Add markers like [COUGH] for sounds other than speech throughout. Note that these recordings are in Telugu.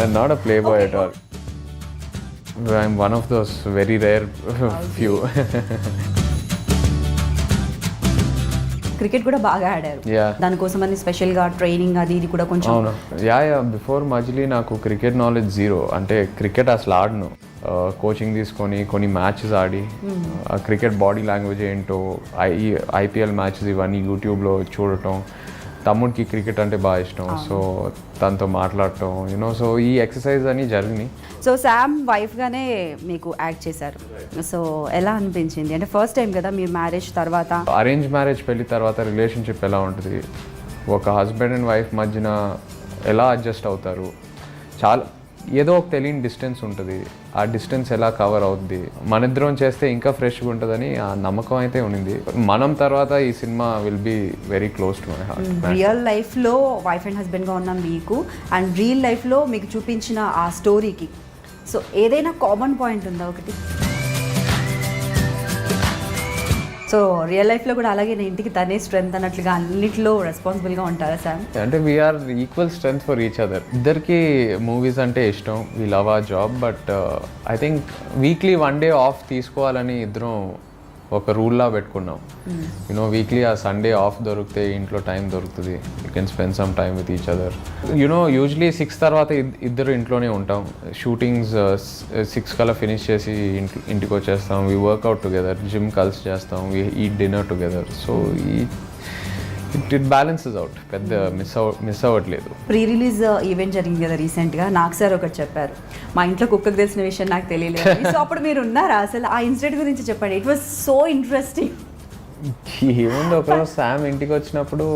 I'm not a play boy at all I'm one of those very rare few cricket కూడా బాగా ఆడారు. దానికోసం అని స్పెషల్గా ట్రైనింగ్ అది ఇది కూడా కొంచెం అవును. యా యా బిఫోర్ మజిలీ నాకు క్రికెట్ నాలెడ్జ్ జీరో అంటే క్రికెట్ అసలు ఆడను. కోచింగ్ తీసుకొని కొన్ని మ్యాచెస్ ఆడి క్రికెట్ బాడీ లాంగ్వేజ్ ఏంటో ఐ ఐపీఎల్ మ్యాచెస్ ఇవన్నీ యూట్యూబ్లో చూడటం తమ్ముడికి క్రికెట్ అంటే బాగా ఇష్టం. సో తనతో మాట్లాడటం యూనో సో ఈ ఎక్సర్సైజ్ అని జరిగినాయి. సో శామ్ వైఫ్గానే మీకు యాక్ట్ చేశారు. సో ఎలా అనిపించింది? అంటే ఫస్ట్ టైం కదా మీ మ్యారేజ్ తర్వాత? అరేంజ్ మ్యారేజ్ పెళ్ళి తర్వాత రిలేషన్షిప్ ఎలా ఉంటుంది? ఒక హస్బెండ్ అండ్ వైఫ్ మధ్యన ఎలా అడ్జస్ట్ అవుతారు? చాలా ఏదో ఒక తెలియని డిస్టెన్స్ ఉంటుంది. ఆ డిస్టెన్స్ ఎలా కవర్ అవుద్ది? మన ఇద్దరం చేస్తే ఇంకా ఫ్రెష్గా ఉంటుందని ఆ నమ్మకం అయితే ఉండింది మనం తర్వాత ఈ cinema will be very close to my heart real లైఫ్లో వైఫ్ అండ్ హస్బెండ్గా ఉన్న మీకు. అండ్ రియల్ లైఫ్లో మీకు చూపించిన ఆ స్టోరీకి సో ఏదైనా కామన్ పాయింట్ ఉందా ఒకటి? సో రియల్ లైఫ్లో కూడా అలాగే నేను ఇంటికి తనే స్ట్రెంత్ అన్నట్లుగా అన్నిట్లో రెస్పాన్సిబుల్గా ఉంటారా సార్ అంటే we're equal strength for each other ఇద్దరికి మూవీస్ అంటే ఇష్టం. We love uh job but I think weekly one day off తీసుకోవాలని ఇద్దరం ఒక రూల్లా పెట్టుకున్నాం. You know weekly uh Sunday off దొరికితే ఇంట్లో టైం దొరుకుతుంది. You can spend some time with each other you know usually six తర్వాత ఇద్- ఇద్దరు ఇంట్లోనే ఉంటాం. షూటింగ్స్ సిక్స్ uh, uh, కల్లా ఫినిష్ చేసి ఇంటి ఇంటికి వచ్చేస్తాం. వీ వర్కౌట్ టుగెదర్ జిమ్ కలిసి చేస్తాం. We eat dinner together so ఈ ఇట్ ఇట్ బ్యాలెన్సెస్ అవుట్ పెద్ద మిస్ అవ మిస్ అవ్వట్లేదు. ప్రీ రిలీజ్ ఈవెంట్ జరిగింది కదా రీసెంట్గా నాకు సార్ ఒకటి చెప్పారు. మా ఇంట్లో కుక్కకు తెలిసిన విషయం నాకు తెలియలేదు. [LAUGHS] సో అప్పుడు మీరు ఉన్నారా అసలు? ఆ ఇన్సిడెంట్ గురించి చెప్పండి. ఇట్ వాస్ సో ఇంట్రెస్టింగ్ ఏముంది ఒకరోజు శామ్ ఇంటికి వచ్చినప్పుడు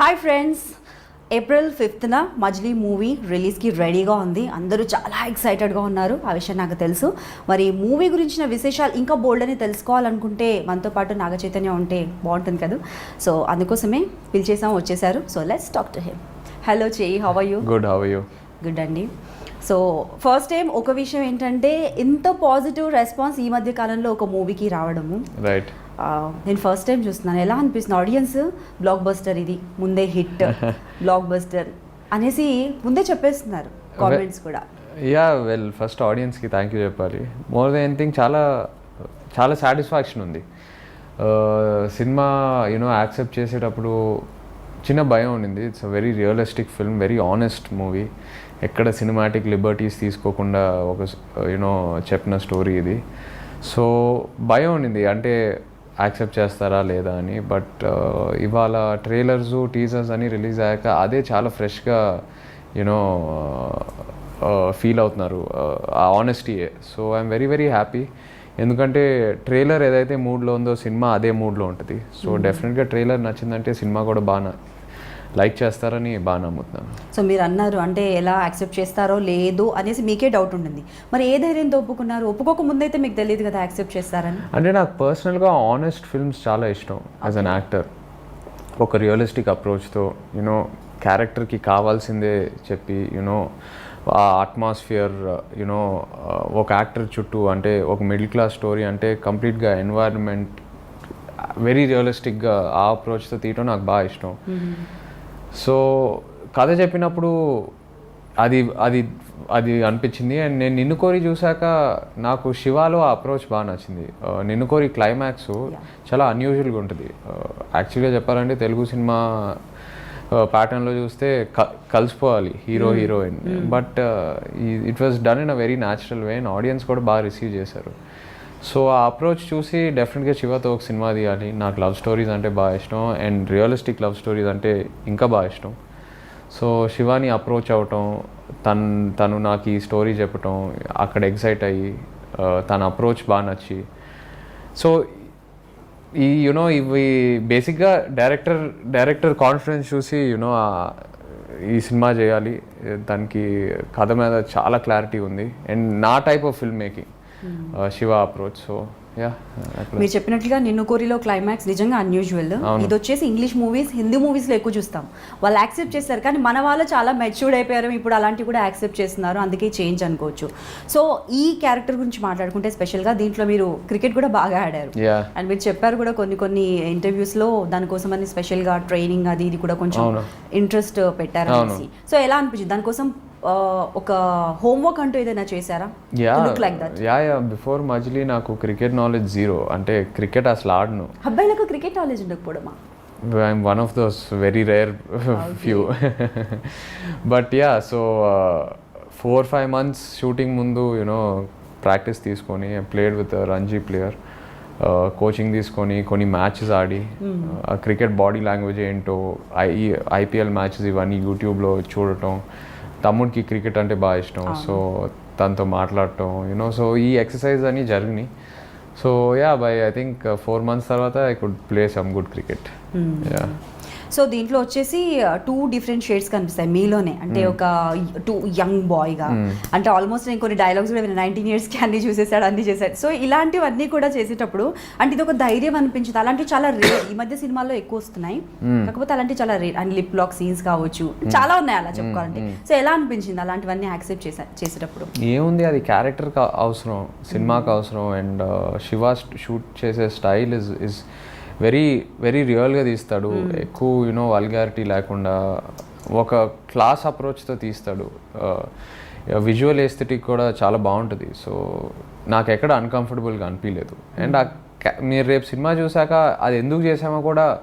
హాయ్ ఫ్రెండ్స్ ఏప్రిల్ ఫిఫ్త్న మజ్లీ మూవీ రిలీజ్కి రెడీగా ఉంది. అందరూ చాలా ఎక్సైటెడ్గా ఉన్నారు. ఆ విషయం నాకు తెలుసు. మరి మూవీ గురించిన విశేషాలు ఇంకా బోల్డ్ అని తెలుసుకోవాలనుకుంటే మనతో పాటు నాగ చైతన్య ఉంటే బాగుంటుంది కదా. సో అందుకోసమే పిలిచేసాం వచ్చేసారు so let's talk to him hello చేయి how you good how you good అండి. సో ఫస్ట్ టైం ఒక విషయం ఏంటంటే ఇంత పాజిటివ్ రెస్పాన్స్ ఈ మధ్య కాలంలో ఒక మూవీకి రావడము. రైట్ నేను ఫస్ట్ టైం చూస్తున్నాను. ఎలా అనిపిస్తుంది? ఆడియన్స్ బ్లాక్ బస్టర్ ఇది. ముందే హిట్ బ్లాక్ బస్టర్ అనేసి ముందే చెప్పేస్తున్నారు కామెంట్స్ కూడా. యా వెల్ ఫస్ట్ ఆడియన్స్కి థ్యాంక్ యూ చెప్పాలి. మోర్ దెన్ ఎనీథింగ్ చాలా చాలా సాటిస్ఫాక్షన్ ఉంది. సినిమా యూనో యాక్సెప్ట్ చేసేటప్పుడు చిన్న భయం ఉండింది. It's a very realistic film very honest movie ఎక్కడ సినిమాటిక్ లిబర్టీస్ తీసుకోకుండా ఒక యూనో చెప్పిన స్టోరీ ఇది. సో భయం ఉండింది. అంటే యాక్సెప్ట్ చేస్తారా లేదా అని. బట్ ఇవాళ ట్రైలర్స్ టీజర్స్ అని రిలీజ్ అయ్యాక అదే చాలా ఫ్రెష్గా యూనో ఫీల్ అవుతున్నారు ఆ ఆనెస్టీయే so I'm very very happy ఎందుకంటే ట్రైలర్ ఏదైతే మూడ్లో ఉందో సినిమా అదే మూడ్లో ఉంటుంది. సో డెఫినెట్గా ట్రైలర్ నచ్చిందంటే సినిమా కూడా బాగా లైక్ చేస్తారని బాగా నమ్ముతున్నాను. సో మీరు అన్నారు అంటే ఎలా యాక్సెప్ట్ చేస్తారో లేదో అనేసి మీకే డౌట్ ఉండింది మరి ఏ ధైర్యంతో ఒప్పుకున్నారు? ఒప్పుకోక ముందైతే మీకు తెలియదు కదా యాక్సెప్ట్ చేస్తారని. అంటే నాకు పర్సనల్గా ఆనెస్ట్ ఫిల్మ్స్ చాలా ఇష్టం యాజ్ అన్ యాక్టర్ ఒక రియలిస్టిక్ అప్రోచ్తో యూనో క్యారెక్టర్కి కావాల్సిందే చెప్పి యూనో ఆ అట్మాస్ఫియర్ యూనో ఒక యాక్టర్ చుట్టూ అంటే ఒక మిడిల్ క్లాస్ స్టోరీ అంటే కంప్లీట్గా ఎన్వైరన్మెంట్ వెరీ రియలిస్టిక్గా ఆ అప్రోచ్తో తీయటం నాకు బాగా ఇష్టం. సో కథ చెప్పినప్పుడు అది అది అది అనిపించింది. అండ్ నేను నిన్ను కోరి చూశాక నాకు శివాలో ఆ అప్రోచ్ బాగా నచ్చింది. నిన్ను కోరి క్లైమాక్స్ చాలా అన్యూజువల్గా ఉంటుంది. యాక్చువల్గా చెప్పాలంటే తెలుగు సినిమా ప్యాటర్న్లో చూస్తే క కలిసిపోవాలి hero heroine. But it was done in a very natural way and audience కూడా బాగా రిసీవ్ చేశారు. సో ఆ అప్రోచ్ చూసి డెఫినెట్గా శివతో ఒక సినిమా తీయాలి. నాకు లవ్ స్టోరీస్ అంటే బాగా ఇష్టం. అండ్ రియలిస్టిక్ లవ్ స్టోరీస్ అంటే ఇంకా బాగా ఇష్టం. సో శివాని అప్రోచ్ అవటం తను తను నాకు ఈ స్టోరీ చెప్పటం అక్కడ ఎగ్జైట్ అయ్యి తన అప్రోచ్ బాగా నచ్చి. సో ఈ యునో ఇవి బేసిక్గా డైరెక్టర్ డైరెక్టర్ కాన్ఫిడెన్స్ చూసి యునో ఈ సినిమా చేయాలి. దానికి కథ మీద చాలా క్లారిటీ ఉంది. అండ్ నా type of film making Shiva approach so మీరు చెప్పినట్లుగా నిన్ను కోరిలో క్లైమాక్స్ నిజంగా అన్యూజువల్ ఇది వచ్చేసి ఇంగ్లీష్ మూవీస్ హిందీ మూవీస్లో ఎక్కువ చూస్తాం. వాళ్ళు యాక్సెప్ట్ చేస్తారు కానీ మన వాళ్ళు చాలా మెచ్యూర్డ్ అయిపోయారు ఇప్పుడు అలాంటివి కూడా యాక్సెప్ట్ చేస్తున్నారు అందుకే చేంజ్ అనుకోవచ్చు. సో ఈ క్యారెక్టర్ గురించి మాట్లాడుకుంటే స్పెషల్గా దీంట్లో మీరు క్రికెట్ కూడా బాగా ఆడారు. అండ్ మీరు చెప్పారు కూడా కొన్ని కొన్ని ఇంటర్వ్యూస్లో దానికోసం అని స్పెషల్గా ట్రైనింగ్ అది ఇది కూడా కొంచెం. ఇంట్రెస్ట్ పెట్టారు అనేసి సో ఎలా అనిపించింది? దానికోసం ఒక హోంవర్క్ అంటూ ఏదైనా that yeah yeah before Majili నాకు క్రికెట్ నాలెడ్జ్ జీరో అంటే క్రికెట్ అసలు ఆడను. అబ్బాయిలకు cricket knowledge ఉండకపోవడమా? I'm one of those very rare few but yeah so four five months shooting ముందు యూనో ప్రాక్టీస్ తీసుకొని played with Ranji player coaching తీసుకొని కొన్ని మ్యాచెస్ ఆడి క్రికెట్ బాడీ లాంగ్వేజ్ ఏంటో ఐ ఐపీఎల్ మ్యాచెస్ ఇవన్నీ యూట్యూబ్లో చూడటం తమ్ముడికి క్రికెట్ అంటే బాగా ఇష్టం. సో తనతో మాట్లాడటం యూనో సో ఈ ఎక్సర్సైజ్ అని జరిగినాయి. So yeah by I think four months తర్వాత I could play some good cricket yeah so దీంట్లో వచ్చేసి టూ డిఫరెంట్ షేడ్స్ కనిపిస్తాయి మీలోనే. అంటే Hmm. ఒక టూ యంగ్ బాయ్గా అంటే ఆల్మోస్ట్ నేను కొన్ని డైలాగ్స్ కూడా నైన్టీన్ ఇయర్స్కి అన్ని చూసేసాడు అన్ని చేశాడు. సో ఇలాంటివన్నీ కూడా చేసేటప్పుడు అంటే ఇది ఒక ధైర్యం అనిపించింది. అలాంటివి చాలా రేర్ ఈ మధ్య సినిమాల్లో ఎక్కువ వస్తున్నాయి. Hmm. కాకపోతే అలాంటివి చాలా rare and lip lock scenes కావచ్చు. చాలా ఉన్నాయి అలా చెప్పుకోవాలంటే. Hmm. సో ఎలా అనిపించింది అలాంటివన్నీ యాక్సెప్ట్ చేసా చేసేటప్పుడు? ఏముంది అది క్యారెక్టర్కి అవసరం సినిమాకి అవసరం. అండ్ శివ షూట్ చేసే style is is very very రియల్గా తీస్తాడు. ఎక్కువ యూనో వల్గారిటీ లేకుండా ఒక క్లాస్ అప్రోచ్తో తీస్తాడు. విజువల్ ఎస్థెటిక్ కూడా చాలా బాగుంటుంది. సో నాకు ఎక్కడ అన్కంఫర్టబుల్గా అనిపించలేదు అండ్ మీరు రేపు సినిమా చూసాక అది ఎందుకు చేసామో కూడా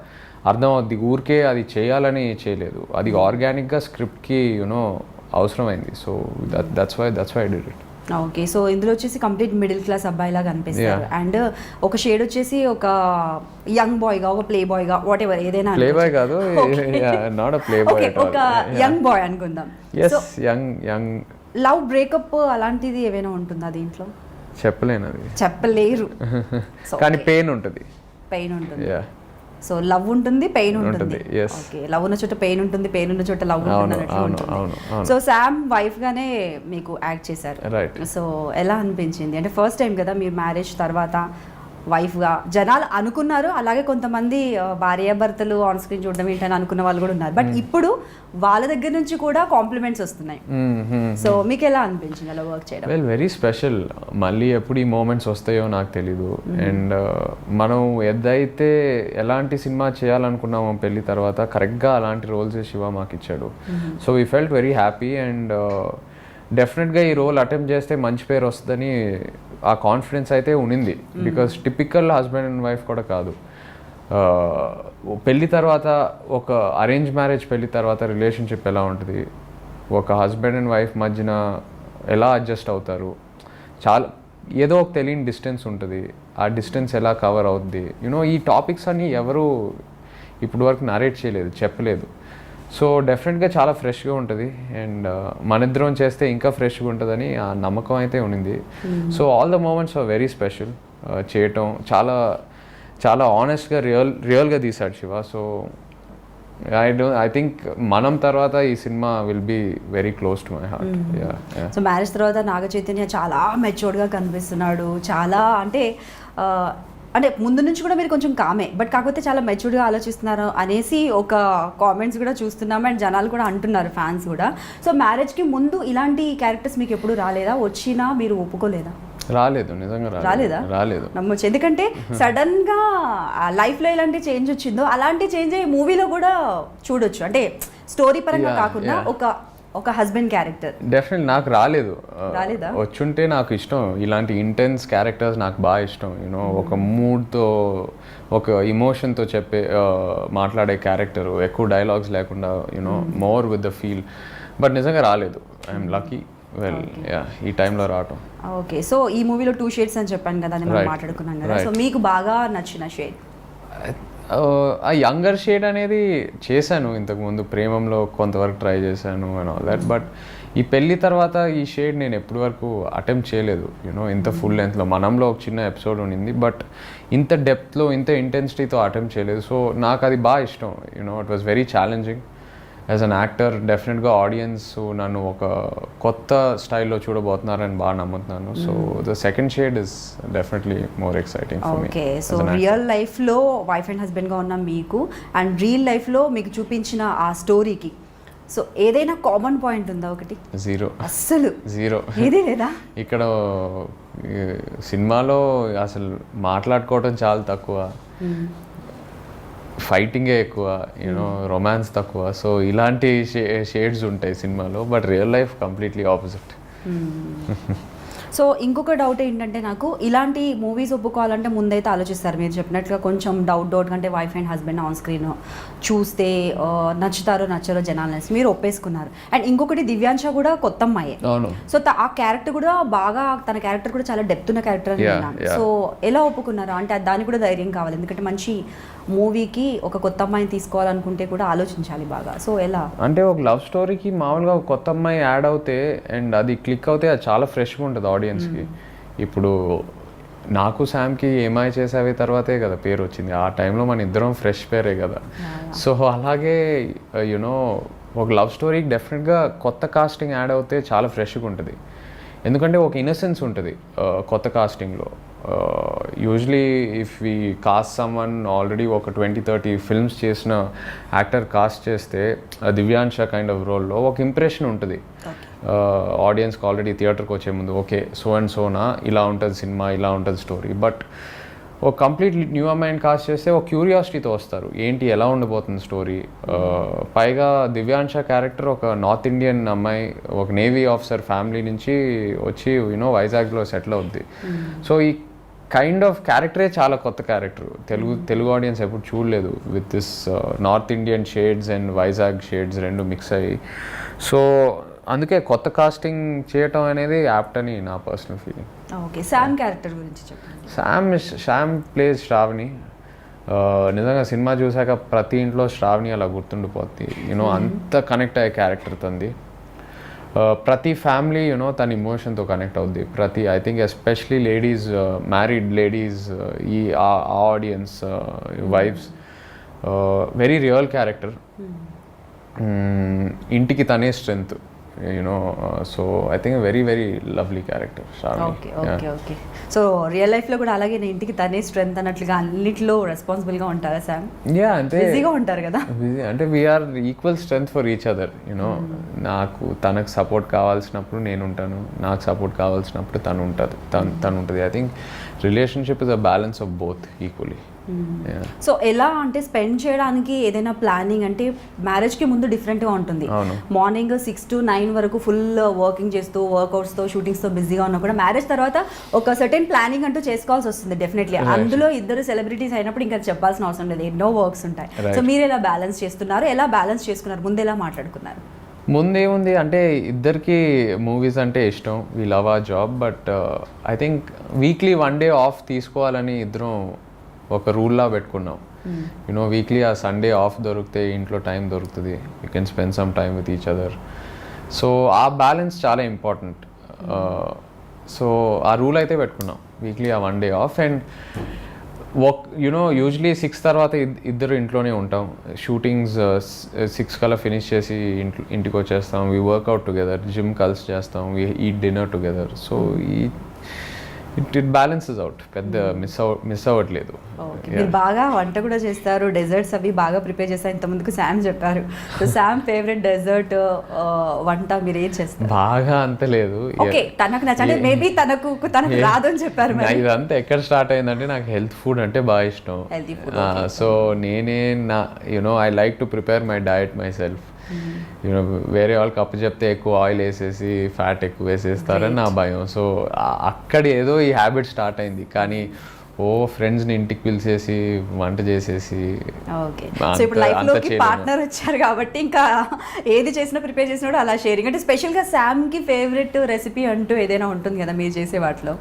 అర్థం అవుద్ది ఊరికే అది చేయాలని చేయలేదు. అది ఆర్గానిక్గా స్క్రిప్ట్కి యూనో అవసరమైంది. So that that's why that's why did it okay so ఇందులో వచ్చేసి కంప్లీట్ మిడిల్ క్లాస్ అబ్బాయిలా కనిపిస్తారు. అండ్ ఒక షేడ్ వచ్చేసి ఒక యంగ్ బాయ్గా ఒక ప్లే బాయ్గా వాట్ ఎవర్ ఏదైనా ప్లే బాయ్ కాదు నాట్ అ ప్లే బాయ్ ఒక యంగ్ బాయ్ అనుకుందాం. So young young love breakup అలాంటిది ఏమైనా ఉంటుందా దీంట్లో? చెప్పలేను అది. చెప్పలేరు. [LAUGHS] కానీ. పెయిన్ ఉంటుంది. పెయిన్ ఉంటుంది. యా సో లవ్ ఉంటుంది పెయిన్ ఉంటుంది. ఓకే లవ్ ఉన్న చోట పెయిన్ ఉంటుంది పెయిన్ ఉన్న చోట లవ్ ఉంటుంది. సో శామ్ వైఫ్ గానే మీకు యాక్ట్ చేశారు. సో ఎలా అనిపించింది అంటే ఫస్ట్ టైం కదా మీరు మ్యారేజ్ తర్వాత wife గా జనాలు అనుకున్నారు అలాగే కొంతమంది భార్యాభర్తలు ఆన్ స్క్రీన్ చూడడం ఏంటని అనుకున్న వాళ్ళు కూడా ఉన్నారు. But Hmm. ఇప్పుడు వాళ్ళ దగ్గర నుంచి కూడా కాంప్లిమెంట్స్ వస్తున్నాయి. సో మీకు ఎలా అనిపించింది అలా వర్క్ చేయడం? వెల్ వెరీ స్పెషల్ మళ్ళీ ఎప్పుడు ఈ మూమెంట్స్ వస్తాయో నాకు తెలీదు. అండ్ మనం ఎద్దైతే ఎలాంటి సినిమా చేయాలనుకున్నామో పెళ్ళి తర్వాత కరెక్ట్గా అలాంటి రోల్స్ శివ మాకు ఇచ్చాడు so we felt very happy and డెఫినెట్గా ఈ రోల్ అటెంప్ట్ చేస్తే మంచి పేరు వస్తుందని ఆ కాన్ఫిడెన్స్ అయితే ఉనింది. Because typical husband and wife కూడా కాదు. ఆ, పెళ్ళి తర్వాత ఒక అరేంజ్ మ్యారేజ్ పెళ్ళి తర్వాత రిలేషన్షిప్ ఎలా ఉంటుంది? ఒక హస్బెండ్ అండ్ వైఫ్ మధ్యన ఎలా అడ్జస్ట్ అవుతారు? చాలా ఏదో ఒక తెలియని డిస్టెన్స్ ఉంటుంది. ఆ డిస్టెన్స్ ఎలా కవర్ అవుద్ది? యూనో ఈ టాపిక్స్ అన్ని ఎవరు ఇప్పుడు వరకు నరేట్ చేయలేదు చెప్పలేదు. సో డెఫినెట్గా చాలా ఫ్రెష్గా ఉంటుంది. అండ్ మన ఇద్దరం చేస్తే ఇంకా ఫ్రెష్గా ఉంటుందని ఆ నమ్మకం అయితే ఉండింది. So all the moments are very special చేయటం. చాలా చాలా ఆనెస్ట్గా రియల్ రియల్గా తీశాడు Shiva. So I do I think మనం తర్వాత ఈ cinema will be very close to my heart so marriage తర్వాత నాగ చైతన్య చాలా మెచ్యూర్డ్గా కనిపిస్తున్నాడు. చాలా అంటే ఆ, అంటే ముందు నుంచి కూడా మీరు కొంచెం కామే బట్ కాకపోతే చాలా మెచ్యూర్డ్గా ఆలోచిస్తున్నారు అనేసి ఒక కామెంట్స్ కూడా చూస్తున్నాం అండ్ జనాలు కూడా అంటున్నారు ఫ్యాన్స్ కూడా. సో మ్యారేజ్కి ముందు ఇలాంటి క్యారెక్టర్స్ మీకు ఎప్పుడు రాలేదా? వచ్చినా మీరు ఒప్పుకోలేదా? రాలేదు నిజంగా రాలేదా? రాలేదు? నమ్మొచ్చు. ఎందుకంటే సడన్గా లైఫ్లో ఎలాంటి చేంజ్ వచ్చిందో అలాంటి చేంజ్ మూవీలో కూడా చూడొచ్చు. అంటే స్టోరీ పరంగా కాకుండా. ఒక ఒక హస్బెండ్ క్యారెక్టర్ డెఫినెట్ నాకు రాలేదు? వచ్చుంటే నాకు ఇష్టం. ఇలాంటి ఇంటెన్స్ క్యారెక్టర్స్ నాకు బాగా ఇష్టం. యూనో ఒక మూడ్తో ఒక ఇమోషన్తో చెప్పే మాట్లాడే క్యారెక్టర్ ఎక్కువ డైలాగ్స్ లేకుండా you know more with the feel but నిజంగా రాలేదు. ఐఎమ్ లక్కీ వెల్ యా ఈ టైంలో రావటం. ఓకే సో ఈ మూవీలో టూ షేడ్స్ అని చెప్పాను కదా అని మనం Right. మాట్లాడుకున్నాం కదా. సో మీకు బాగా నచ్చిన షేడ్ ఆ యంగర్ షేడ్ అనేది చేశాను ఇంతకుముందు. ప్రేమంలో కొంతవరకు ట్రై చేశాను అండ్ ఆల్ దట్ బట్ ఈ పెళ్ళి తర్వాత ఈ షేడ్ నేను ఎప్పటి వరకు అటెంప్ట్ చేయలేదు. యూనో ఇంత ఫుల్ లెంత్లో మనంలో ఒక చిన్న ఎపిసోడ్ ఉండింది. బట్ ఇంత డెప్త్లో ఇంత ఇంటెన్సిటీతో అటెంప్ట్ చేయలేదు. సో నాకు అది బాగా ఇష్టం. You know it was very challenging as an actor డెఫినెట్గా ఆడియన్స్ నన్ను ఒక కొత్త స్టైల్లో చూడబోతున్నారని బాగా నమ్ముతున్నాను. So the second shade is definitely more exciting okay so real లైఫ్లో వైఫ్ అండ్ హస్బెండ్గా ఉన్న మీకు అండ్ రియల్ లైఫ్లో మీకు చూపించిన ఆ స్టోరీకి సో ఏదైనా కామన్ పాయింట్ ఉందా ఒకటి? జీరో అస్సలు. జీరో ఏదే లేదా? [LAUGHS] ఇక్కడ సినిమాలో అసలు మాట్లాడుకోవడం చాలా తక్కువ. ఫైటింగే ఎక్కువ యూనో రొమాన్స్ తక్కువ. సో ఇలాంటి షేడ్స్ ఉంటాయి సినిమాలో but real life completely opposite so ఇంకొక డౌట్ ఏంటంటే నాకు ఇలాంటి మూవీస్ ఒప్పుకోవాలంటే ముందైతే ఆలోచిస్తారు. మీరు చెప్పినట్లుగా కొంచెం డౌట్ డౌట్ కంటే wife and husband on screen చూస్తే నచ్చుతారో నచ్చరో జనాలని మీరు ఒప్పేసుకున్నారు. అండ్ ఇంకొకటి దివ్యాంశ కూడా కొత్త అమ్మాయే. సో ఆ క్యారెక్టర్ కూడా బాగా తన క్యారెక్టర్ కూడా చాలా డెప్త్ ఉన్న క్యారెక్టర్ అని. సో ఎలా ఒప్పుకున్నారు? అంటే దానికి కూడా ధైర్యం కావాలి. ఎందుకంటే మంచి మూవీకి ఒక కొత్త అమ్మాయిని తీసుకోవాలనుకుంటే కూడా ఆలోచించాలి బాగా. సో ఎలా? అంటే ఒక లవ్ స్టోరీకి మామూలుగా ఒక కొత్త అమ్మాయి యాడ్ అవుతే అండ్ అది క్లిక్ అవుతే అది చాలా ఫ్రెష్గా ఉంటుంది ఆడియన్స్కి. ఇప్పుడు నాకు శామ్కి ఏమై చేసావి తర్వాతే కదా పేరు వచ్చింది. ఆ టైంలో మన ఇద్దరం ఫ్రెష్ పేరే కదా. సో అలాగే యునో ఒక లవ్ స్టోరీకి డెఫినెట్గా కొత్త కాస్టింగ్ యాడ్ అవుతే చాలా ఫ్రెష్గా ఉంటుంది. ఎందుకంటే ఒక ఇన్నసెన్స్ ఉంటుంది కొత్త కాస్టింగ్లో usually if we cast someone already ఒక ట్వంటీ థర్టీ ఫిల్మ్స్ చేసిన యాక్టర్ కాస్ట్ చేస్తే దివ్యాంశ కైండ్ ఆఫ్ రోల్లో ఒక ఇంప్రెషన్ ఉంటుంది. ఆడియన్స్కి ఆల్రెడీ థియేటర్కి వచ్చే ముందు ఓకే సో అండ్ సోనా ఇలా ఉంటుంది సినిమా ఇలా ఉంటుంది స్టోరీ బట్ ఒక కంప్లీట్ న్యూ అమ్మాయిని కాస్ట్ చేస్తే ఒక క్యూరియాసిటీతో వస్తారు. ఏంటి ఎలా ఉండబోతుంది స్టోరీ? పైగా దివ్యాంశ క్యారెక్టర్ ఒక నార్త్ ఇండియన్ అమ్మాయి ఒక నేవీ ఆఫీసర్ ఫ్యామిలీ నుంచి వచ్చి యూనో వైజాగ్లో సెటిల్ అవుద్ది. సో ఈ కైండ్ ఆఫ్ క్యారెక్టరే చాలా కొత్త క్యారెక్టర్. తెలుగు తెలుగు ఆడియన్స్ ఎప్పుడు చూడలేదు. With this north Indian shades and Vizag shades రెండు మిక్స్ అయ్యి. సో అందుకే కొత్త కాస్టింగ్ చేయటం అనేది యాప్ట్ అని నా personal feeling. Okay. Sam character గురించి చెప్పండి. శామ్ శామ్ ప్లేస్ శ్రావణి నిజంగా సినిమా చూసాక ప్రతి ఇంట్లో శ్రావణి అలా గుర్తుండిపోద్ది. యూనో అంత కనెక్ట్ అయ్యే క్యారెక్టర్ తంది ప్రతి ఫ్యామిలీ యూనో తన ఇమోషన్తో కనెక్ట్ అవుద్ది. ప్రతి I think especially ladies married ladies ఈ audience wifes very real character ఇంటికి తనే strength you know so I think very very lovely character okay okay okay so real లైఫ్లో కూడా అలాగే నేను ఇంటికి తనే స్ట్రెంత్ అన్నట్లుగా అన్నిట్లో రెస్పాన్సిబుల్గా ఉంటారా శామ్ యా అంటే బిజీగా ఉంటారు కదా. Busy- అంటే we are equal strength for each other you know నాకు తనకు సపోర్ట్ కావాల్సినప్పుడు నేను ఉంటాను నాకు సపోర్ట్ కావాల్సినప్పుడు తను ఉంటుంది తను తను ఉంటుంది. I think relationship is a balance of both equally so ఎలా అంటే స్పెండ్ చేయడానికి ఏదైనా ప్లానింగ్ అంటే మ్యారేజ్కి ముందు డిఫరెంట్గా ఉంటుంది. మార్నింగ్ సిక్స్ టు నైన్ వరకు ఫుల్ వర్కింగ్ చేస్తూ వర్కౌట్స్తో షూటింగ్స్తో బిజీగా ఉన్నా కూడా మ్యారేజ్ తర్వాత ఒక సర్టెన్ ప్లానింగ్ అంటూ చేసుకోవాల్సి వస్తుంది డెఫినెట్లీ. అందులో ఇద్దరు సెలబ్రిటీస్ అయినప్పుడు ఇంకా చెప్పాల్సిన అవసరం లేదు. ఎన్నో వర్క్స్ ఉంటాయి. సో మీరు ఎలా బ్యాలెన్స్ చేస్తున్నారు? ఎలా బ్యాలెన్స్ చేసుకున్నారు? ముందు ఎలా మాట్లాడుకున్నారు? ముందేముంది అంటే ఇద్దరికి మూవీస్ అంటే ఇష్టం. We love uh job but I think weekly one day off తీసుకోవాలని ఇద్దరం ఒక రూల్లా పెట్టుకున్నాం. You know weekly uh Sunday off దొరికితే ఇంట్లో టైం దొరుకుతుంది. You can spend some time with each other so uh balance చాలా ఇంపార్టెంట్ సో ఆ రూల్ అయితే పెట్టుకున్నాం. Weekly uh one day off and work you know usually six తర్వాత ఇద్- ఇద్దరు ఇంట్లోనే ఉంటాం. షూటింగ్స్ సిక్స్ కల్లా ఫినిష్ చేసి ఇంట్లో ఇంటికి వచ్చేస్తాం. వీ వర్క్అవుట్ టుగెదర్ జిమ్ కలిసి చేస్తాం. We eat dinner together so ఈ ఇట్ ఇట్ బ్యాలెన్సెస్ అవుట్ పెద్ద మిస్ అవ మిస్ అవ్వట్లేదు. మీరు బాగా వంట కూడా చేస్తారు డెజర్ట్స్ అవి బాగా ప్రిపేర్ చేస్తారు. ఇంతకుముందుకు శామ్ చెప్పారు. సో శామ్ ఫేవరెట్ డెజర్ట్ వంట మీరు ఏం చేస్తారు? బాగా అంత లేదు. ఓకే తనకు నచ్చండి మేబీ తనకు తనకు రాదు అని చెప్పారు మరి. ఇదంతా ఎక్కడ స్టార్ట్ అయిందంటే నాకు హెల్త్ ఫుడ్ అంటే బాగా ఇష్టం. సో నేనే నా you know I like to prepare my diet myself Hmm. వేరే వాళ్ళకి అప్పు చెప్తే ఎక్కువ ఆయిల్ వేసేసి ఫ్యాట్ ఎక్కువ వేసేస్తారని నా భయం. సో అక్కడ ఏదో ఈ హ్యాబిట్ స్టార్ట్ అయింది. కానీ ఓ ఫ్రెండ్స్ని ఇంటికి పిలిచేసి వంట చేసేసి ఓకే. సో ఇప్పుడు. పార్ట్నర్ వచ్చారు కాబట్టి ఇంకా ఏది చేసినా ప్రిపేర్ చేసినా కూడా అలా షేరింగ్ అంటే స్పెషల్గా శామ్కి ఫేవరెట్ రెసిపీ అంటూ ఏదైనా ఉంటుంది కదా మీరు చేసే వాటిలో.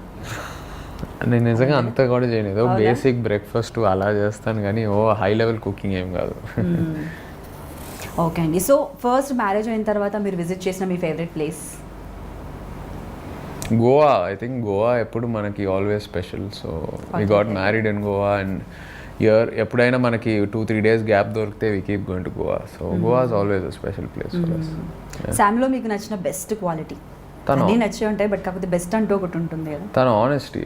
నేను నిజంగా అంత కూడా అవునా? బేసిక్ బ్రేక్ఫాస్ట్ అలా చేస్తాను కానీ ఓ హై లెవెల్ కుకింగ్ ఏం కాదు. ఓకే అండి. సో ఫస్ట్ మ్యారేజ్ అయిన తర్వాత మీరు విజిట్ చేసిన మీ favourite place Goa I think Goa ఎప్పుడు మనకి always special so we got married in Goa and year ఎప్పుడైనా మనకి టూ త్రీ డేస్ గ్యాప్ దొరికితే we keep going to Goa so Goa is always a special place for శామ్లో మీకు నచ్చిన బెస్ట్ క్వాలిటీ తను- నచ్చే ఉంటాయి బట్ కాకపోతే బెస్ట్ అంటూ ఒకటి ఉంటుంది కదా. తన ఆనెస్టీ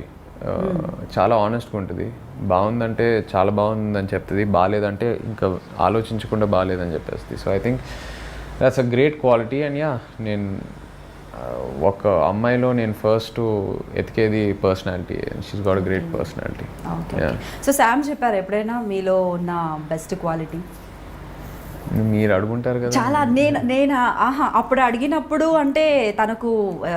చాలా ఆనెస్ట్గా ఉంటుంది. బాగుందంటే చాలా బాగుందని చెప్తుంది. బాగాలేదంటే ఇంకా ఆలోచించకుండా బాగాలేదని చెప్పేస్తుంది. So I think that's a great quality and yeah నేను ఒక అమ్మాయిలో నేను first ఎతికేది personality she's got great personality. So Sam చెప్పారు ఎప్పుడైనా మీలో ఉన్న బెస్ట్ క్వాలిటీ మీరు అడుగుంటారు కదా. చాలా నేను నేను ఆహా అప్పుడు అడిగినప్పుడు అంటే తనకు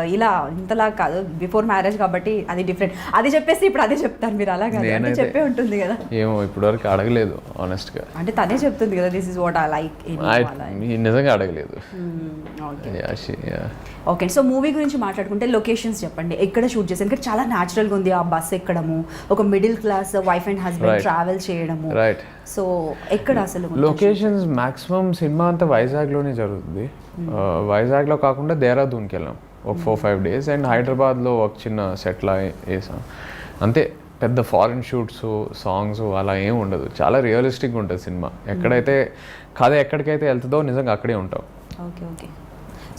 ఇలా ఇంతలా కాదు బిఫోర్ మ్యారేజ్ కాబట్టి అది డిఫరెంట్ అది చెప్పేసి ఇప్పుడు అదే చెప్తారు మీరు అలా కాదు అంటే నేనైతే- చెప్పే ఉంటుంది కదా. ఏమో ఇప్పటివరకు అడగలేదు ఆనెస్ట్గా అంటే తనే చెప్తుంది కదా this is what I like నిజంగా అడగలేదు. ఓకే సో మూవీ గురించి మాట్లాడుకుంటే లొకేషన్స్ చెప్పండి. ఎక్కడ షూట్ చేశారు? ఎందుకంటే చాలా న్యాచురల్గా ఉంది ఆ బస్ ఎక్కడము ఒక middle class wife and husband. Travel చేయడము. రైట్ సో ఎక్కడ అసలు లొకేషన్స్ మాక్సిమం సినిమా అంతా వైజాగ్లోనే జరుగుతుంది. ఆ, వైజాగ్లో కాకుండా దేహరాదూన్కి వెళ్ళాం. ఒక ఫోర్ ఫైవ్ డేస్. అండ్ హైదరాబాద్లో ఒక చిన్న సెట్లా వేసాం. అంతే పెద్ద ఫారిన్ షూట్స్ సాంగ్స్ అలా ఏం ఉండదు. చాలా రియలిస్టిక్గా ఉంటుంది సినిమా. ఎక్కడైతే కథ ఎక్కడికైతే వెళ్తుందో నిజంగా అక్కడే ఉంటాం. Okay okay.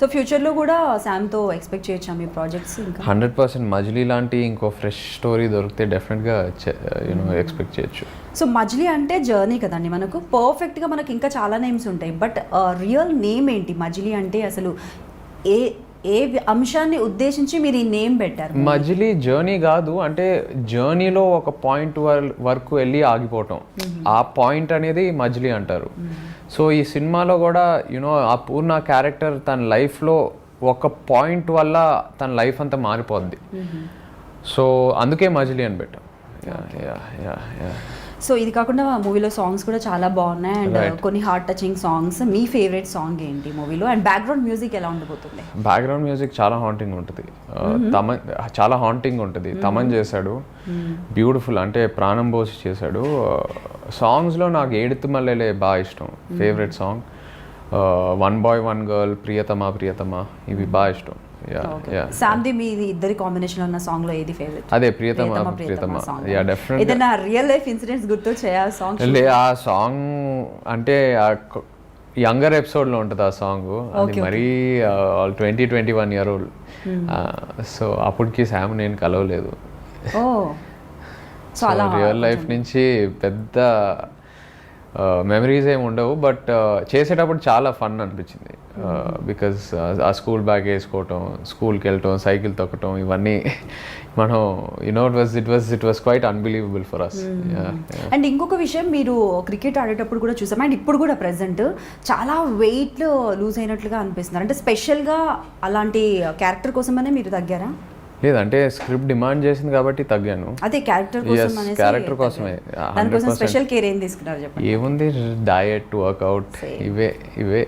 సో ఫ్యూచర్లో కూడా శామ్తో ఎక్స్పెక్ట్ చేయొచ్చా మీ ప్రాజెక్ట్స్ ఇంకా? హండ్రెడ్ పర్సెంట్ మజిలీ లాంటి ఇంకో ఫ్రెష్ స్టోరీ దొరికితే డెఫినెట్గా యూనో ఎక్స్పెక్ట్ చేయొచ్చు. సో మజ్లీ అంటే జర్నీ కదండి. మనకు పర్ఫెక్ట్గా మనకి ఇంకా చాలా నేమ్స్ ఉంటాయి. బట్ రియల్ నేమ్ ఏంటి? మజిలీ అంటే అసలు ఏ ఏ అంశాన్ని ఉద్దేశించి మీరు ఈ నేమ్ పెట్టారు? మజిలీ జర్నీ కాదు. అంటే జర్నీలో ఒక పాయింట్ వరకు వెళ్ళి ఆగిపోవటం. ఆ పాయింట్ అనేది మజిలీ అంటారు. సో ఈ సినిమాలో కూడా యునో ఆ పూర్ణ క్యారెక్టర్ తన లైఫ్లో ఒక పాయింట్ వల్ల తన లైఫ్ అంతా మారిపోద్ది. సో అందుకే మజిలీ అని పెట్టాం. Yeah yeah yeah yeah. So ఇది కాకుండా మూవీలో సాంగ్స్ కూడా చాలా బాగున్నాయి అండ్. కొన్ని హార్ట్ టచింగ్ సాంగ్స్ మీ ఫేవరెట్ సాంగ్ ఏంటి మూవీలో? అండ్ బ్యాక్గ్రౌండ్ మ్యూజిక్ ఎలా ఉండబోతుంది? బ్యాక్గ్రౌండ్ మ్యూజిక్ చాలా హాంటింగ్ ఉంటుంది. తమన్ చాలా హాంటింగ్ ఉంటుంది. తమన్ చేశాడు. బ్యూటిఫుల్ అంటే ప్రాణం పోసి చేశాడు. సాంగ్స్లో నాకు ఏడుతు మల్లెలే బాగా ఇష్టం favourite song one boy one girl ప్రియతమా ప్రియతమా ఇవి బాగా ఇష్టం. యా యా శాంతి మీ ఇద్దరి కాంబినేషన్ ఉన్న సాంగ్లో ఏది ఫేవరెట్ అదే ప్రియతమా ప్రియతమా యా డెఫినెట్ ఏదైనా రియల్ లైఫ్ ఇన్సిడెంట్స్ గుర్తు చేయాలి సాంగ్ లే ఆ సాంగ్ అంటే యంగర్ ఎపిసోడ్లో ఉంటుంది ఆ సాంగ్ అది మరీ twenty twenty one year old so అప్పటికి శామ్ నేను కలవలేదు. రియల్ లైఫ్ నుంచి పెద్ద మెమరీస్ ఏమి ఉండవు బట్ చేసేటప్పుడు చాలా ఫన్ అనిపించింది. బికాస్ ఆ స్కూల్ బ్యాగ్ వేసుకోవటం స్కూల్కి వెళ్ళటం సైకిల్ తొక్కటం ఇవన్నీ [LAUGHS] మనం you know it was it was it was quite unbelievable for us and ఇంకొక విషయం మీరు క్రికెట్ ఆడేటప్పుడు కూడా చూసాం. అండ్ ఇప్పుడు కూడా ప్రెసెంట్ చాలా వెయిట్ లూజ్ అయినట్లుగా అనిపిస్తున్నారు అంటే స్పెషల్గా అలాంటి క్యారెక్టర్ కోసమనే మీరు తగ్గారా? లేదంటే స్క్రిప్ట్ డిమాండ్ చేసింది కాబట్టి తగ్గాను. అదే క్యారెక్టర్ కోసం తగ్గారు. కోసమే. దానికోసం 100%. స్పెషల్ కేర్ ఏం తీసుకున్నారు చెప్పండి? ఏముంది? డయట్ వర్కౌట్ ఇవే ఇవే.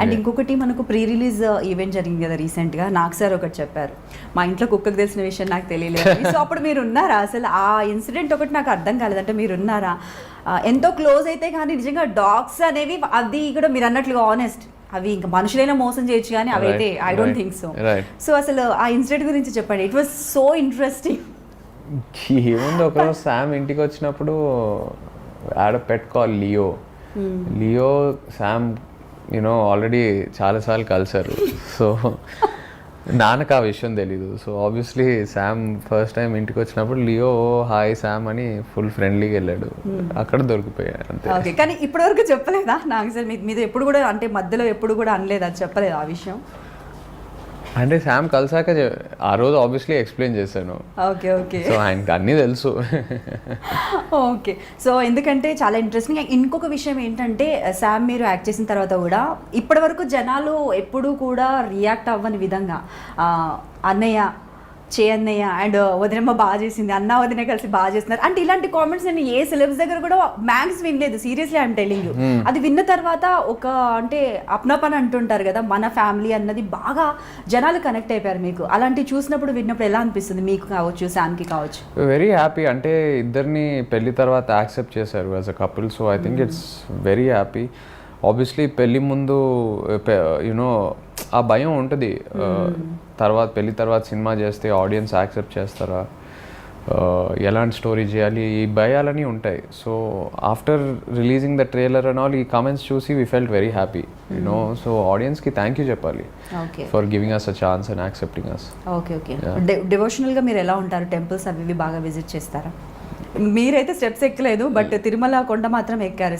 అండ్ ఇంకొకటి మనకు ప్రీ రిలీజ్ ఈవెంట్ జరిగింది కదా రీసెంట్గా నాకు సార్ ఒకటి చెప్పారు. మా ఇంట్లో కుక్కకు తెలిసిన విషయం నాకు తెలియలేదు. [LAUGHS] సో అప్పుడు మీరు ఉన్నారా? అసలు ఆ ఇన్సిడెంట్ ఒకటి నాకు అర్థం కాలేదంటే మీరు ఉన్నారా? ఆ, ఎంతో క్లోజ్ అయితే కానీ నిజంగా డాగ్స్ అనేవి అది కూడా మీరు అన్నట్లుగా ఆనెస్ట్ అవి ఇంకా మనుషులైనా మోసం చేయొచ్చు కానీ అవి అయితే Right, I don't think so. So అసలు ఆ ఇన్సిడెంట్ గురించి చెప్పండి. ఇట్ వాస్ సో ఇంట్రెస్టింగ్ ఏముంది ఒకరోజు శామ్ ఇంటికి వచ్చినప్పుడు ఆడ పెట్టుకోవాలి Leo Leo Sam you know already చాలాసార్లు కలిశారు. సో [LAUGHS] నాన్నకు ఆ విషయం తెలీదు. So obviously Sam first time ఇంటికి వచ్చినప్పుడు లియో హాయ్ శామ్ అని ఫుల్ ఫ్రెండ్లీగా వెళ్ళాడు. అక్కడ దొరికిపోయాడు అంతే. ఓకే కానీ ఇప్పటివరకు చెప్పలేదా? నాకు సార్ మీ మీద ఎప్పుడు కూడా అంటే మధ్యలో ఎప్పుడు కూడా అనలేదు అది చెప్పలేదు ఆ విషయం. అంటే శామ్ కలిసాక ఆ రోజు ఆబ్వియస్లీ ఎక్స్ప్లెయిన్ చేశాను. Okay okay. సో ఆయనకి అన్నీ తెలుసు. ఓకే. సో ఎందుకంటే చాలా ఇంట్రెస్టింగ్ ఇంకొక విషయం ఏంటంటే శామ్ మీరు యాక్ట్ చేసిన తర్వాత కూడా ఇప్పటివరకు జనాలు ఎప్పుడూ కూడా రియాక్ట్ అవ్వని విధంగా అన్నయ్య చే అన్నయ్య అండ్ వదినమ్మ బాగా చేసింది అన్న వదిన కలిసి బాగా చేస్తున్నారు. అంటే ఇలాంటి కామెంట్స్ నేను ఏ సిలబస్ దగ్గర కూడా మ్యాక్స్ వినలేదు. సీరియస్లీ ఐఎమ్ టెలింగ్ యూ అది విన్న తర్వాత ఒక అంటే అప్నాపన్ అంటుంటారు కదా మన ఫ్యామిలీ అన్నది బాగా జనాలు కనెక్ట్ అయిపోయారు మీకు. అలాంటివి చూసినప్పుడు విన్నప్పుడు ఎలా అనిపిస్తుంది? మీకు కావచ్చు శామ్కి కావచ్చు. వెరీ హ్యాపీ అంటే ఇద్దరిని పెళ్ళి తర్వాత యాక్సెప్ట్ చేశారు as a couple so I think it's very happy obviously పెళ్ళి ముందు యునో ఆ భయం ఉంటుంది. తర్వాత పెళ్ళి తర్వాత సినిమా చేస్తే ఆడియన్స్ యాక్సెప్ట్ చేస్తారా? ఎలాంటి స్టోరీ చేయాలి? ఈ భయాలని ఉంటాయి. So after releasing the trailer and all ఈ కామెంట్స్ చూసి we felt very happy you know so ఆడియన్స్కి థ్యాంక్ యూ చెప్పాలి. Okay for giving us a chance and accepting us okay okay డివోషనల్గా మీరు ఎలా ఉంటారు? టెంపుల్స్ అవి బాగా విజిట్ చేస్తారా? మీరైతే స్టెప్స్ ఎక్కలేదు బట్ తిరుమల కొండ మాత్రం ఎక్కారు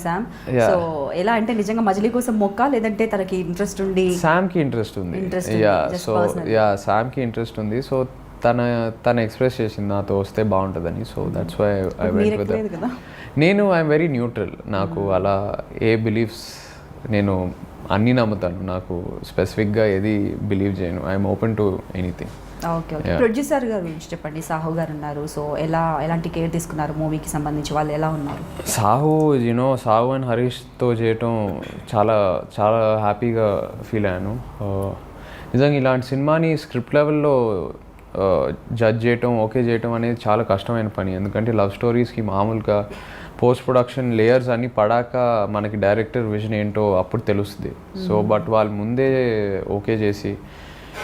Yeah. సో ఎలా అంటే నిజంగా మజిలీ కోసం మొక్క లేదంటే తనకి ఇంట్రెస్ట్ ఉండి శామ్కి ఇంట్రెస్ట్ ఉంది. ఉంది, యా సో. యా శామ్కి ఇంట్రెస్ట్ ఉంది. సో తన తను ఎక్స్ప్రెస్ చేసింది నాతో వస్తే బాగుంటుందని. So that's why I went with నేను ఐఎమ్ వెరీ న్యూట్రల్ నాకు అలా ఏ బిలీఫ్స్ నేను అన్నీ నమ్ముతాను. నాకు స్పెసిఫిక్గా ఏది బిలీవ్ చేయను. I'm open to anything okay okay. Producer గారు గురించి చెప్పండి. సాహు గారు ఉన్నారు. సో ఎలా ఎలాంటి కేర్ తీసుకున్నారు మూవీకి సంబంధించి? వాళ్ళు ఎలా ఉన్నారు? Sahu you know Sahu and హరీష్తో చేయటం చాలా చాలా హ్యాపీగా ఫీల్ అయ్యాను. Uh, నిజంగా ఇలాంటి సినిమాని స్క్రిప్ట్ లెవెల్లో జడ్జ్ చేయటం ఓకే చేయటం అనేది చాలా కష్టమైన పని. ఎందుకంటే లవ్ స్టోరీస్కి మామూలుగా పోస్ట్ ప్రొడక్షన్ లేయర్స్ అన్నీ పడాక మనకి డైరెక్టర్ విజన్ ఏంటో అప్పుడు తెలుస్తుంది. సో బట్ వాళ్ళు ముందే ఓకే చేసి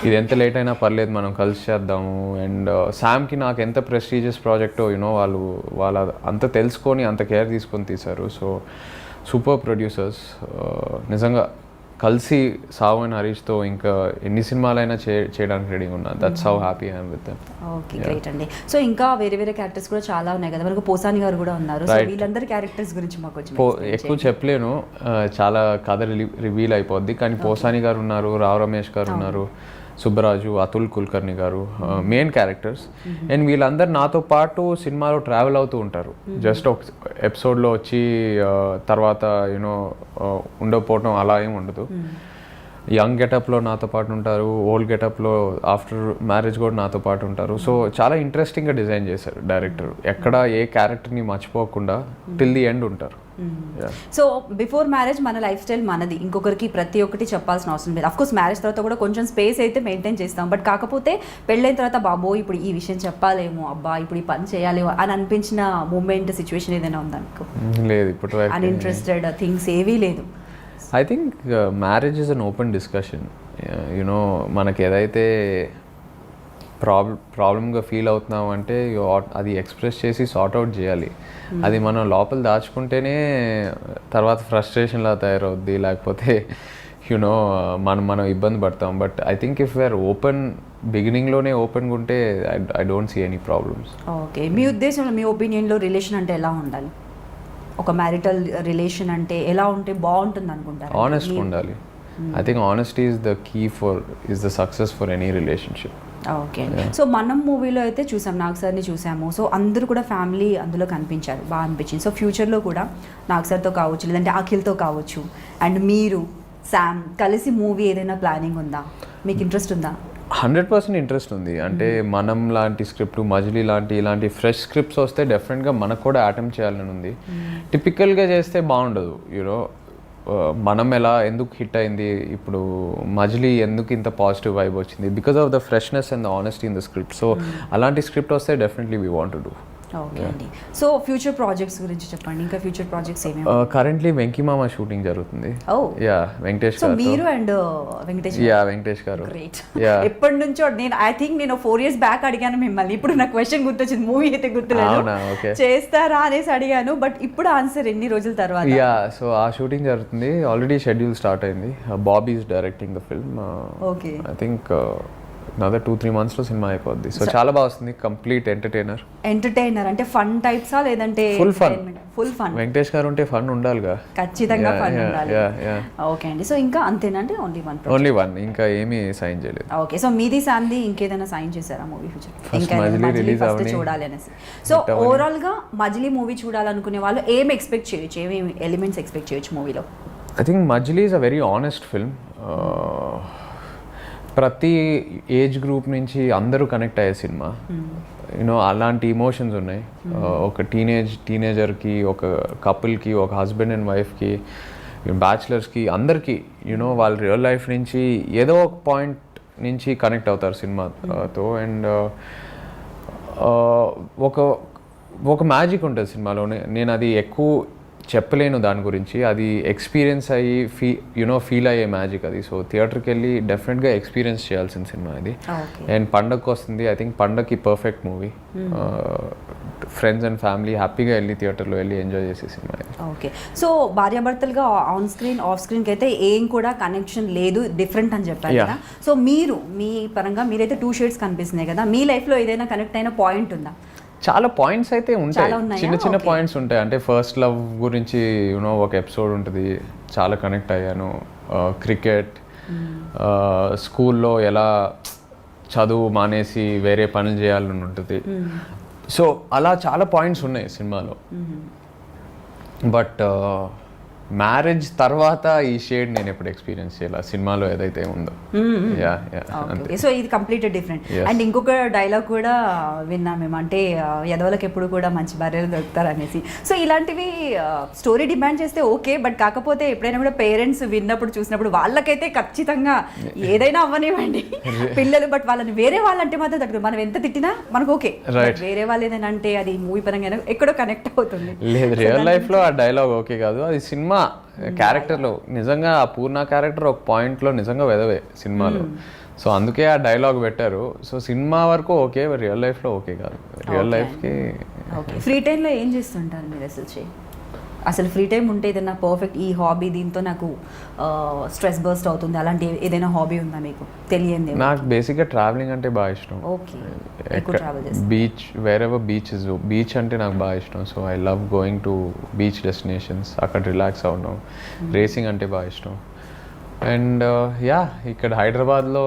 ఇది ఎంత లేట్ అయినా పర్లేదు మనం కలిసి చేద్దాము. అండ్ శామ్కి నాకు ఎంత ప్రెస్టీజియస్ ప్రాజెక్టో యూనో వాళ్ళు వాళ్ళ అంత తెలుసుకొని అంత కేర్ తీసుకొని తీశారు. సో సూపర్ ప్రొడ్యూసర్స్ నిజంగా కలిసి సావు అండ్ హరీష్తో ఇంకా ఎన్ని సినిమాలైనా చే చేయడానికి రెడీగా ఉన్నా. That's how happy I'm with okay great అండి. సో ఇంకా వేరే వేరే క్యారెక్టర్స్ కూడా చాలా ఉన్నాయి కదా. మనకు పోసాని గారు కూడా ఉన్నారు. సో. వీళ్ళందరి క్యారెక్టర్స్ గురించి మాకు ఎక్కువ. చెప్పలేను. ఆ, చాలా కథ రివీల్ అయిపోద్ది. కానీ పోసాని గారు ఉన్నారు రావు రమేష్ గారు ఉన్నారు. సుబ్బరాజు అతుల్ కుల్కర్ణి గారు మెయిన్ క్యారెక్టర్స్ అండ్ వీళ్ళందరూ నాతో పాటు సినిమాలో ట్రావెల్ అవుతూ ఉంటారు. జస్ట్ ఒక ఎపిసోడ్లో వచ్చి తర్వాత యూనో ఉండకపోవటం అలా ఏం ఉండదు. యంగ్ గెటప్లో నాతో పాటు ఉంటారు. ఓల్డ్ గెటప్లో ఆఫ్టర్ మ్యారేజ్ కూడా నాతో పాటు ఉంటారు. సో చాలా ఇంట్రెస్టింగ్గా డిజైన్ చేశారు డైరెక్టర్ ఎక్కడ ఏ క్యారెక్టర్ని మర్చిపోకుండా టిల్ ది ఎండ్ ఉంటారు. సో బిఫోర్ మ్యారేజ్ మన లైఫ్ స్టైల్ మనది. ఇంకొకరికి ప్రతి ఒక్కటి చెప్పాల్సిన అవసరం లేదు. కోర్స్ మ్యారేజ్ తర్వాత కూడా కొంచెం స్పేస్ అయితే మెయింటైన్ చేస్తాం. బట్ కాకపోతే పెళ్ళైన తర్వాత బాబో ఇప్పుడు ఈ విషయం చెప్పాలేమో అబ్బా ఇప్పుడు ఈ పని చేయాలేమో అని అనిపించిన మూమెంట్ సిచ్యువేషన్ ఏదైనా ఉందా మీకు? లేదు ఇప్పటి అన్ఇంట్రెస్టెడ్ థింగ్స్ ఏవీ లేదు. I think marriage is an open discussion you know మనకి ఏదైతే ప్రాబ్లం ప్రాబ్లమ్గా ఫీల్ అవుతున్నాం అంటే అది ఎక్స్ప్రెస్ చేసి సార్ట్ అవుట్ చేయాలి. అది మనం లోపల దాచుకుంటేనే తర్వాత ఫ్రస్ట్రేషన్లా తయారవుద్ది. లేకపోతే యునో మనం మనం ఇబ్బంది పడతాం. But I think if we're open బిగినింగ్లోనే ఓపెన్గా ఉంటే I don't see any problems. Okay. మీ ఉద్దేశంలో మీ ఒపీనియన్లో రిలేషన్ అంటే ఎలా ఉండాలి? ఒక మ్యారిటల్ రిలేషన్ అంటే ఎలా ఉంటే బాగుంటుంది అనుకుంటారు? ఆనెస్ట్ ఉండాలి. I think honesty is the key for is the success for any relationship okay so మనం మూవీలో అయితే చూసాం నాగ్ సార్ని చూసాము. సో అందరూ కూడా ఫ్యామిలీ అందులో కనిపించారు. బాగా అనిపించింది. సో ఫ్యూచర్లో కూడా నాగ్ సార్తో కావచ్చు లేదంటే అఖిల్తో కావచ్చు అండ్ మీరు శామ్ కలిసి మూవీ ఏదైనా ప్లానింగ్ ఉందా? మీకు ఇంట్రెస్ట్ ఉందా? హండ్రెడ్ పర్సెంట్ ఇంట్రెస్ట్ ఉంది. అంటే మనం లాంటి స్క్రిప్ట్ మజిలీ లాంటి ఇలాంటి ఫ్రెష్ స్క్రిప్ట్స్ వస్తే డెఫినెట్గా మనకు కూడా అటెంప్ట్ చేయాలని ఉంది. టిపికల్గా చేస్తే బాగుండదు యూనో మనం ఎలా ఎందుకు హిట్ అయింది? ఇప్పుడు మజిలీ ఎందుకు ఇంత పాజిటివ్ వైబ్ వచ్చింది? Because of the freshness and the honesty in the script so అలాంటి స్క్రిప్ట్ వస్తే definitely we want do okay అండి. సో ఫ్యూచర్ ప్రాజెక్ట్స్ గురించి చెప్పండి. ఇంకా ఫ్యూచర్ ప్రాజెక్ట్స్ ఏమేమి కరెంట్లీ వెంకీమామ షూటింగ్ జరుగుతుంది. యా వెంకటేష్ గారు. మీరు అండ్ వెంకటేష్ యా వెంకటేష్ గారు. గ్రేట్ [LAUGHS] ఎప్పటి నుంచో నేను ఐ థింక్ నేను ఫోర్ ఇయర్స్ బ్యాక్ అడిగాను మిమ్మల్ని. ఇప్పుడు నా క్వశ్చన్ గుర్తొచ్చింది. మూవీ అయితే గుర్తులేదు. చేస్తారా అనేసి అడిగాను. బట్ ఇప్పుడు ఆన్సర్ ఎన్ని రోజుల తర్వాత? యా సో ఆ షూటింగ్ జరుగుతుంది. ఆల్రెడీ షెడ్యూల్ స్టార్ట్ అయింది. Bobby is directing the film okay I think another two three మంత్స్లో సినిమా అయిపోద్ది. సో చాలా బాగా వస్తుంది కంప్లీట్ ఎంటర్టైనర్ ఎంటర్టైనర్ అంటే ఫన్ టైప్సా లేదంటే Full fun. Full fun Venkatesh గారు ఉంటే ఫన్ ఉండాలిగా. ఖచ్చితంగా ఫన్ ఉండాలి. ఓకే అండి. సో ఇంకా అంతేనండి ఓన్లీ వన్ ఓన్లీ వన్ ఇంకా ఏమీ సైన్ చేయలేదు. ఓకే సో మీది శాంది ఇంకేదైనా సైన్ చేశారా మూవీ ఫ్యూచర్ ఇంకా అవని. చూడాలి అనేసి. సో. ఓవరాల్గా మజిలీ మూవీ చూడాలనుకునే వాళ్ళు ఏం ఎక్స్పెక్ట్ చేయొచ్చు? ఏమేమి ఎలిమెంట్స్ ఎక్స్పెక్ట్ చేయొచ్చు మూవీలో I think Majili is a very honest film ప్రతి ఏజ్ గ్రూప్ నుంచి అందరూ కనెక్ట్ అయ్యే సినిమా. యూనో అలాంటి ఇమోషన్స్ ఉన్నాయి. Uh, ఒక టీనేజ్ టీనేజర్కి ఒక కపుల్కి ఒక హస్బెండ్ అండ్ వైఫ్కి బ్యాచిలర్స్కి అందరికీ యూనో వాళ్ళ రియల్ లైఫ్ నుంచి ఏదో ఒక పాయింట్ నుంచి కనెక్ట్ అవుతారు సినిమాతో అండ్ ఒక ఒక మ్యాజిక్ ఉంటుంది సినిమాలో నేను అది ఎక్కువ చెప్పలేను దాని గురించి. అది ఎక్స్పీరియన్స్ అయ్యి ఫీ యునో ఫీల్ అయ్యే మ్యాజిక్ అది. సో థియేటర్కి వెళ్ళి డెఫినెట్గా ఎక్స్పీరియన్స్ చేయాల్సిన సినిమా ఇది. ఓకే అండ్ పండగకి వస్తుంది. ఐ థింక్ పండగకి perfect movie friends and family హ్యాపీగా వెళ్ళి థియేటర్లో వెళ్ళి ఎంజాయ్ చేసే సినిమా ఓకే సో భార్యాభర్తలుగా ఆన్ స్క్రీన్ ఆఫ్ స్క్రీన్కి అయితే ఏం కూడా కనెక్షన్ లేదు డిఫరెంట్ అని చెప్పారు. కదా. సో మీరు మీ పరంగా మీరైతే టూ షేడ్స్ కనిపిస్తున్నాయి కదా. మీ లైఫ్లో ఏదైనా కనెక్ట్ అయిన పాయింట్ ఉందా? చాలా పాయింట్స్ అయితే ఉంటాయి? చిన్న చిన్న. పాయింట్స్ ఉంటాయి. అంటే ఫస్ట్ లవ్ గురించి యూనో ఒక ఎపిసోడ్ ఉంటుంది. చాలా కనెక్ట్ అయ్యాను. క్రికెట్ స్కూల్లో ఎలా చదువు మానేసి వేరే పనులు చేయాలని ఉంటుంది. సో అలా చాలా పాయింట్స్ ఉన్నాయి సినిమాలో. బట్ మ్యారేజ్ తర్వాత ఈ షేడ్ నేను ఎప్పుడు ఎక్స్పీరియన్స్ చేయాలి. సినిమాలో ఏదైతే ఉందో. యా యా ఓకే సో ఇది కంప్లీట్ డిఫరెంట్. అండ్ ఇంకొక డైలాగ్ కూడా విన్నాం మేము. అంటే ఎదవలకు ఎప్పుడు కూడా మంచి భార్యలు దొరుకుతారు అనేసి సో ఇలాంటివి స్టోరీ డిమాండ్ చేస్తే ఓకే బట్ కాకపోతే ఎప్పుడైనా కూడా పేరెంట్స్ విన్నప్పుడు చూసినప్పుడు వాళ్ళకైతే ఖచ్చితంగా ఏదైనా అవ్వనివ్వండి. [LAUGHS] పిల్లలు బట్ వాళ్ళని వేరే వాళ్ళంటే మాత్రం తగ్గదు మనం ఎంత తిట్టినా మనకు ఓకే. వేరే వాళ్ళు ఏదైనా అంటే అది మూవీ పరంగా ఎక్కడో కనెక్ట్ అవుతుంది. లేదు రియల్ లైఫ్లో ఆ డైలాగ్ ఓకే కాదు. అది సినిమా క్యారెక్టర్లో. నిజంగా ఆ పూర్ణ క్యారెక్టర్ ఒక పాయింట్లో నిజంగా వెదవే సినిమాలో. సో అందుకే ఆ డైలాగ్ పెట్టారు. సో సినిమా వరకు ఓకే రియల్ లైఫ్లో ఓకే కాదు. రియల్. లైఫ్కి ఓకే. ఫ్రీ టైంలో ఏం చేస్తుంటారు మీరు అసలు? అసలు ఫ్రీ టైం ఉంటే ఏదైనా పర్ఫెక్ట్ ఈ హాబీ దీంతో నాకు స్ట్రెస్ బర్స్ట్ అవుతుంది. అలాంటి ఏదైనా హాబీ ఉందా మీకు? తెలియంది నాకు బేసిక్గా ట్రావెలింగ్ అంటే బాగా ఇష్టం. ఓకే ఎక్కువ ట్రావెల్ చేస్తాను బీచ్ బీచ్ ఇస్ బీచ్ అంటే నాకు బాగా ఇష్టం. So I love going to beach destinations అక్కడ రిలాక్స్ అవ్వడం రేసింగ్ అంటే బాగా ఇష్టం. అండ్ యా ఇక్కడ హైదరాబాద్లో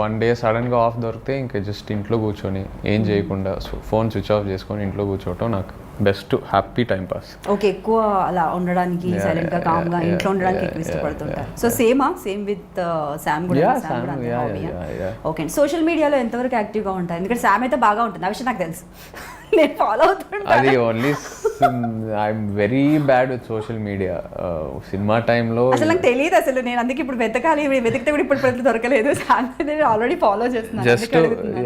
వన్ డే సడన్గా ఆఫ్ దొరికితే ఇంకా జస్ట్ ఇంట్లో కూర్చొని ఏం చేయకుండా ఫోన్ స్విచ్ ఆఫ్ చేసుకొని ఇంట్లో కూర్చోవటం నాకు best happy time pass okay ఎక్కువ అలా ఉండడానికి సైలెంట్గా కామ్గా ఇంట్లో ఉండడానికి ఎక్కువ ఇష్టపడుతుంటారు సో సేమా సేమ్ విత్ శామ్ కూడా. శామ్ కూడా. ఓకే సోషల్ మీడియాలో ఎంతవరకు యాక్టివ్గా ఉంటారు ఎందుకంటే శామ్ అయితే బాగా ఉంటుంది. ఆ విషయం నాకు తెలుసు. నేను ఫాలో అవుతుంటాను అది only I'm very bad with social media cinema టైంలో అసలు నాకు తెలియదు అసలు. నేను అందుకే ఇప్పుడు వెతకాలి వెతికితే కూడా ఇప్పుడు ప్రతి దొరకలేదు. [LAUGHS] నేను ఆల్రెడీ ఫాలో చేస్తున్నాను. జస్ట్.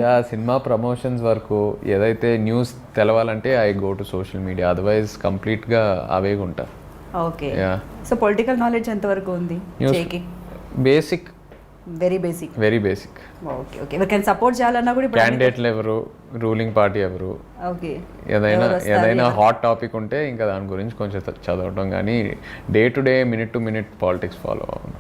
యా సినిమా ప్రమోషన్స్ వరకు ఏదైతే news తెలవాలంటే I go to social media otherwise కంప్లీట్గా అవే ఉంటా okay yeah. So political knowledge ఎంతవరకు ఉంది basic very basic very basic okay okay ఎవరికైనా సపోర్ట్ చేయాలన్నా కూడా క్యాండిడేట్లు ఎవరు? రూలింగ్ పార్టీ ఎవరు? ఓకే ఏదైనా ఏదైనా? హాట్ టాపిక్ ఉంటే ఇంకా దాని గురించి కొంచెం చదవటం కానీ day to day minute to minute politics follow అవ్వను